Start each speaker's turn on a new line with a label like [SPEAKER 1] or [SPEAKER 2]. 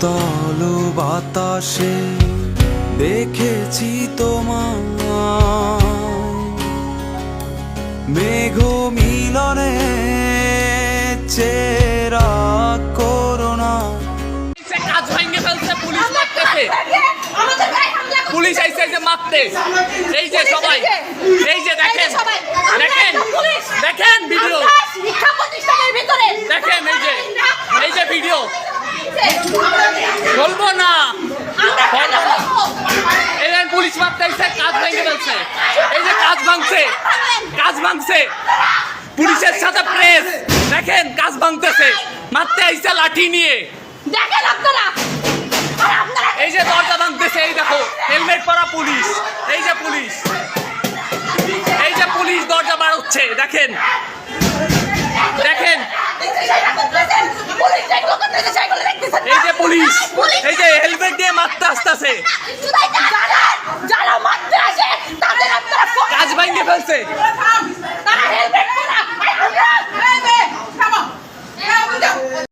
[SPEAKER 1] শীতল বাতাসে দেখেছি তোমায়। মেঘ মিলনে চেরা করোনা।
[SPEAKER 2] কাজ ভেঙে ফেলছে পুলিশ মারতেছে। পুলিশ আইসে যে মারতে। এই যে সবাই এই যে দেখেন দেখেন
[SPEAKER 3] একটা পুলিশ।
[SPEAKER 2] দেখেন ভিডিও
[SPEAKER 3] আমরা শিক্ষা প্রতিষ্ঠানের ভিতরে
[SPEAKER 2] দেখেন এই যে এই যে ভিডিও
[SPEAKER 3] আমরা
[SPEAKER 2] বলব না। এই যে পুলিশ মারতে আইসে কাজ ভেঙে ফেলছে। এই যে কাজ ভাঙছে কাজ ভাঙছে। পুলিশের সাথে প্রেস দেখেন কাজ ভাঙতেছে। মারতে আইসে লাঠি নিয়ে।
[SPEAKER 3] দেখেন আপনারা।
[SPEAKER 2] এই যে দরজা ভাঙতেছে এই দেখো হেলমেট পরা পুলিশ। এই যে পুলিশ। এই যে পুলিশ দরজা বাড়াচ্ছে দেখেন। এই যে পুলিশ এই যে হেলমেট দিয়ে মারতে আসতেছে।
[SPEAKER 3] যারা মারতে আসে তাদের আপনারা
[SPEAKER 2] কাজ ভাঙিয়ে ফেলছে।